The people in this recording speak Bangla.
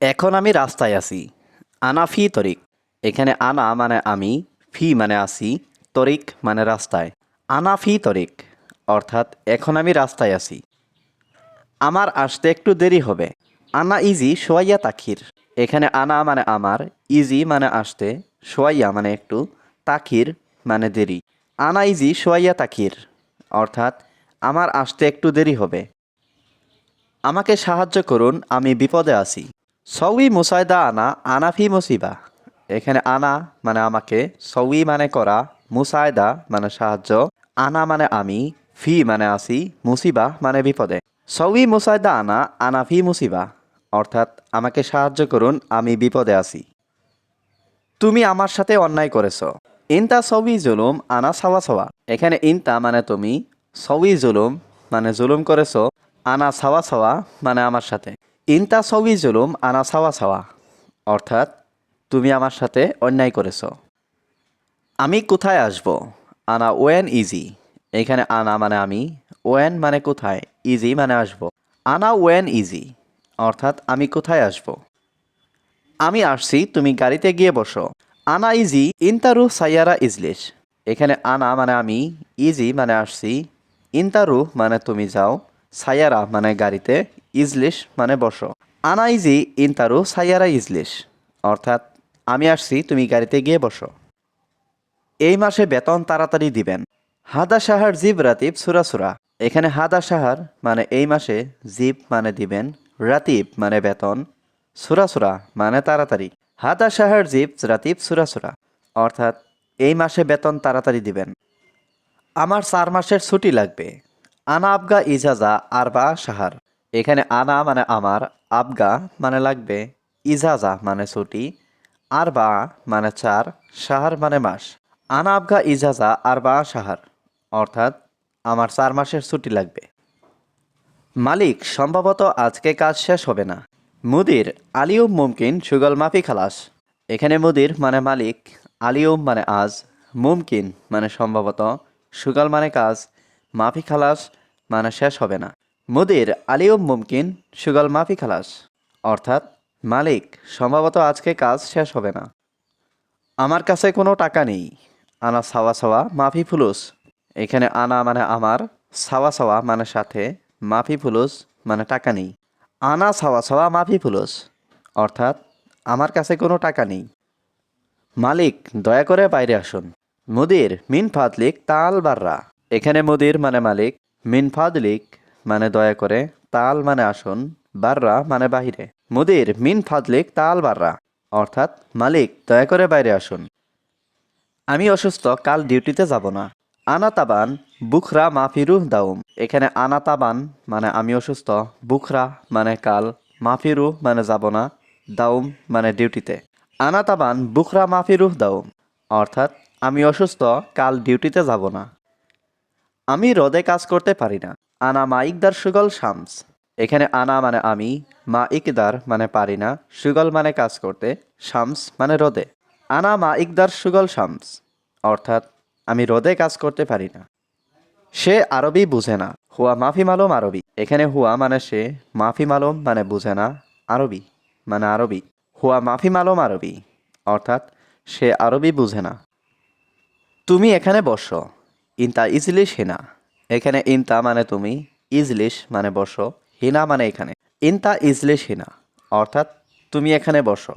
এখন আমি রাস্তায় আছি। আনা ফি তরিক। এখানে আনা মানে আমি, ফি মানে আসি, তরিক মানে রাস্তায়। আনা ফি তরিক, অর্থাৎ এখন আমি রাস্তায় আছি। আমার আসতে একটু দেরি হবে। আনা ইজি, সোয়াইয়া তাখির। এখানে আনা মানে আমার, ইজি মানে আসতে, সোয়াইয়া মানে একটু, তাখির মানে দেরি। আনা ইজি, সোয়াইয়া তাখির, অর্থাৎ আমার আসতে একটু দেরি হবে। আমাকে সাহায্য করুন, আমি বিপদে আছি। সউই মুসাইদা আনা আনাফি মুসিবা। এখানে আনা মানে আমাকে সউই মানে করা মুসাইদা মানে সাহায্য, আনা মানে আমি, ফি মানে আসি, মুসিবা মানে বিপদে। সউই মুসাইদা আনা আনাফি মুসিবা, অর্থাৎ আমাকে সাহায্য করুন, আমি বিপদে আছি তুমি আমার সাথে অন্যায় করেছ। ইনতা সবই জুলুম, আনা সাওয়া সাওয়া। এখানে ইনতা মানে তুমি সবই জুলুম মানে জুলুম করেছ, আনা সাওয়া সাওয়া মানে আমার সাথে। ইনতা সবই জুলুম আনা সাওয়া সাওয়া, অর্থাৎ তুমি আমার সাথে অন্যায় করেছ। আমি কোথায় আসব? আনা ওয়েন ইজি, এখানে আনা মানে আমি, ওয়েন মানে কোথায়? ইজি মানে আসব। আনা ওয়েন ইজি, অর্থাৎ আমি কোথায় আসব? আমি আসছি, তুমি গাড়িতে গিয়ে বসো। আনা ইজি, ইনতারু সাইয়ারা ইজলিশ, এখানে আনা মানে আমি, ইজি মানে আসছি, ইনতারু মানে তুমি যাও, সাইয়ারা মানে গাড়িতে ইজলিশ মানে বসো আনা ইজি ইনতারু সাইয়ারা ইজলিশ। অর্থাৎ, আমি আসছি, তুমি গাড়িতে গিয়ে বসো। এই মাসে বেতন তাড়াতাড়ি দিবেন। হাদা সাহার জিব রাতিব সুরা সুরা। এখানে হাদা সাহার মানে এই মাসে জিব মানে দিবেন, রাতিব মানে বেতন, সুরা সুরা মানে তাড়াতাড়ি। হাদা সাহার জিব রাতিব সুরা সুরা। অর্থাৎ, এই মাসে বেতন তাড়াতাড়ি দিবেন। আমার চার মাসের ছুটি লাগবে। আনা আবগা ইজাজা আরবা সাহার এখানে আনা মানে আমার, আবগা মানে লাগবে, ইজাজা মানে ছুটি আর বা মানে চার সাহার মানে মাস। আনা, আবগা, ইজাজা আর বা সাহার অর্থাৎ আমার চার মাসের ছুটি লাগবে। মালিক, সম্ভবত আজকে কাজ শেষ হবে না। মুদির, আলিউম মুমকিন, সুগল মাফি খালাস। এখানে মুদির মানে মালিক, আলিউম মানে আজ, মুমকিন মানে সম্ভবত সুগল মানে কাজ, মাফি খালাস মানে শেষ হবে না। মুদির আলিউম মুমকিন সুগল মাফি খালাস। অর্থাৎ, মালিক, সম্ভবত আজকে কাজ শেষ হবে না। আমার কাছে কোনো টাকা নেই। আনা সাওয়া সাওয়া মাফি ফুলুস। এখানে আনা মানে আমার, সাওয়া সাওয়া মানে সাথে, মাফি ফুলুস মানে টাকা নেই। আনা সাওয়া সাওয়া মাফি ফুলুস। অর্থাৎ, আমার কাছে কোনো টাকা নেই। মালিক, দয়া করে বাইরে আসুন। মুদির মিন ফাদলিক তাল বাররা। এখানে মুদির মানে মালিক মিন ফাদলিক মানে দয়া করে, তাল মানে আসুন, বাররা মানে বাহিরে। মুদির, মিন ফাদলিক তাল বাররা। অর্থাৎ, মালিক, দয়া করে বাইরে আসুন। আমি অসুস্থ, কাল ডিউটিতে যাব না। আনাতাবান, বুখরা মাফিরুহ দাউম। এখানে আনাতাবান মানে আমি অসুস্থ, বুখরা মানে কাল, মাফিরু মানে যাব না, দাউম মানে ডিউটিতে। আনাতাবান, বুখরা মাফিরুহ দাউম। অর্থাৎ, আমি অসুস্থ, কাল ডিউটিতে যাব না। আমি রোদে কাজ করতে পারি না। আনা মা ইকদার সুগল শামস। এখানে আনা মানে আমি মা ইকদার মানে পারি না, সুগল মানে কাজ করতে, শামস মানে রোদে। আনা মা ইকদার সুগল শামস, অর্থাৎ আমি রোদে কাজ করতে পারি না। সে আরবি বুঝে না, হুয়া মাফি মালুম আরবি। এখানে হুয়া মানে সে, মাফি মালুম মানে বুঝে না, আরবি মানে আরবি। হুয়া মাফি মালুম আরবি, অর্থাৎ সে আরবি বুঝে না। তুমি এখানে বসো, ইনতা ইজলিশ হিনা। এখানে ইনতা মানে তুমি, ইজলিশ মানে বসো, হিনা মানে এখানে। ইনতা, ইজলিশ, হিনা। অর্থাৎ তুমি এখানে বসো।